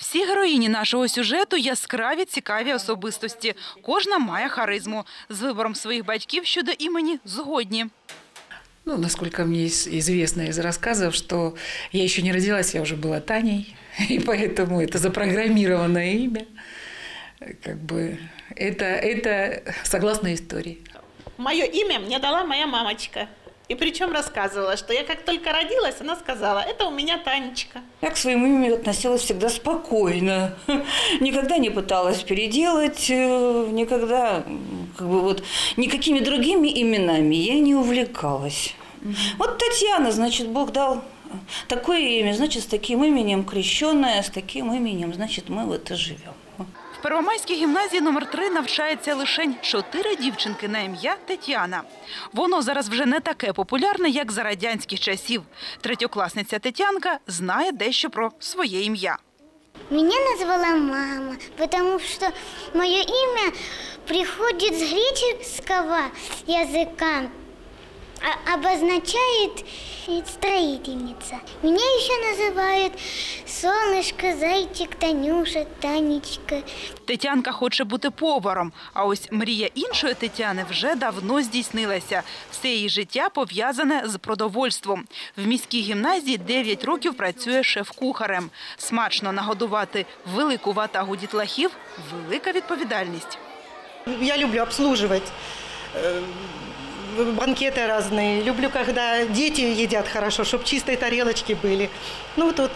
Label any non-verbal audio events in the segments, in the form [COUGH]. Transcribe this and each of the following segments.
Всі героїні нашого сюжету яскраві, цікаві особистості. Кожна має харизму. З вибором своїх батьків щодо імені згодні. Ну, насколько мне из- известно из рассказов, что я еще не родилась, я уже была Таней, [LAUGHS] и поэтому это запрограммированное имя. Как бы это, это согласно истории. Мое имя мне дала моя мамочка. И причем рассказывала, что я как только родилась, она сказала, это у меня Танечка. Я к своему имени относилась всегда спокойно. [LAUGHS] Никогда не пыталась переделать, э, никогда как бы вот никакими другими именами я не увлекалась. Вот Татьяна, значит, Бог дал такое имя, значит, с таким именем крещенная, с таким именем, значит, мы вот и живем. Первомайській гімназії номер 3 навчається лише чотири дівчинки на ім'я Тетяна. Воно зараз вже не таке популярне, як за радянських часів. Третьокласниця Тетянка знає дещо про своє ім'я. Меня назвала мама, потому что мое имя приходит с греческого языка, а- обозначает строительница. Меня еще называют Солнышко, Зайчик, Танюша, Танечка. Тетянка хоче бути поваром, а ось мрія іншої Тетяни вже давно здійснилася. Все її життя пов'язане з продовольством. В міській гімназії 9 років працює шеф-кухарем. Смачно нагодувати велику ватагу дітлахів – велика відповідальність. Я люблю обслуживать э, банкеты разные. Люблю, когда дети едят хорошо, чтобы чистые тарелочки были. Ну, вот, вот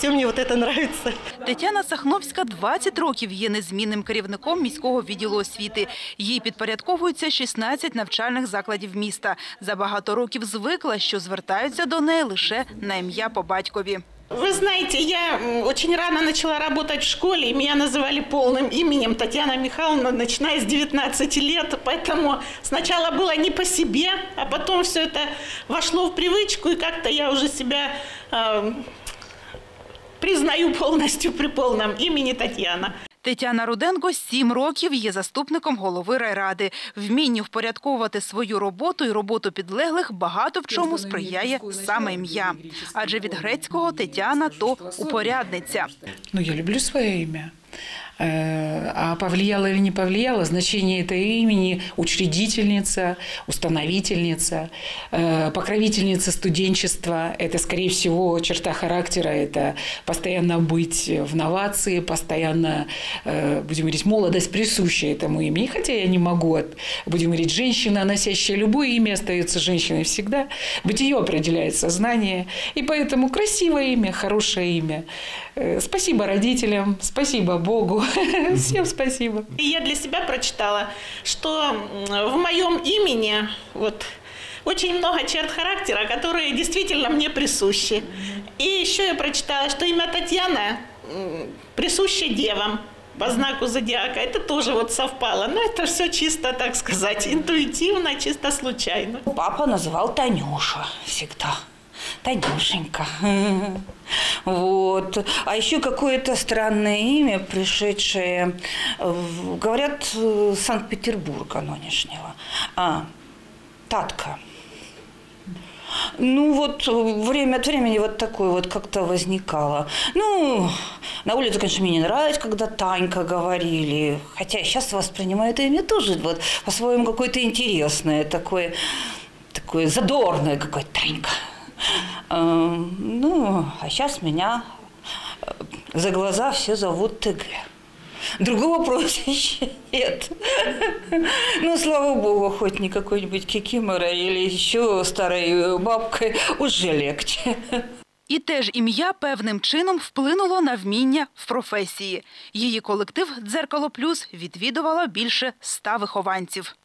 все мне вот это нравится. Тетяна Сахновська 20 років є незмінним керівником міського відділу освіти. Їй підпорядковуються 16 навчальних закладів міста. За багато років звикла, що звертаються до неї лише на ім'я по батькові. Вы знаете, я м, очень рано начала работать в школе, и меня называли полным именем Татьяна Михайловна, начиная с 19 лет. Поэтому сначала было не по себе, а потом все это вошло в привычку, и как-то я уже себя э, признаю повністю при повному імені Тетяна. Тетяна Руденко сім років є заступником голови райради. Вмінню впорядковувати свою роботу і роботу підлеглих багато в чому сприяє саме ім'я. Адже від грецького Тетяна то упорядниця. Ну, я люблю своє имя. Э, А повлияло или не повлияло, значение этого имени учредительница, установительница, э, покровительница студенчества. Это, скорее всего, черта характера. Это постоянно быть в новации, постоянно, э, будем говорить, молодость присуща этому имени. Хотя я не могу, будем говорить, женщина, носящая любое имя, остается женщиной всегда. Бытие определяет сознание. И поэтому красивое имя, хорошее имя. Спасибо родителям, спасибо Богу. [LAUGHS] Всем спасибо. И я для себя прочитала, что в моем имени вот очень много черт характера, которые действительно мне присущи. И еще я прочитала, что имя Татьяна присуще девам по знаку зодиака. Это тоже вот совпало. Но это все чисто, так сказать, интуитивно, чисто случайно. Папа называл Танюша всегда. Танюшенька. [LAUGHS] Вот. А еще какое-то странное имя, пришедшее, говорят, Санкт-Петербурга нынешнего. А, Татка. Ну вот время от времени вот такое вот как-то возникало. Ну, на улице, конечно, мне не нравилось, когда Танька говорили. Хотя сейчас воспринимаю это имя тоже вот по-своему какое-то интересное, такое, такое задорное какое Танька. Э, Ну, а сейчас меня э, за глаза все зовут ТГ. Другого прозвища [LAUGHS] нет. [LAUGHS] Ну, слава богу, хоть не какой-нибудь кикимора или еще старой бабкой уже легче. І теж ім'я певним чином вплинуло на вміння в професії. Її колектив «Дзеркало Плюс» відвідувало більше ста вихованців.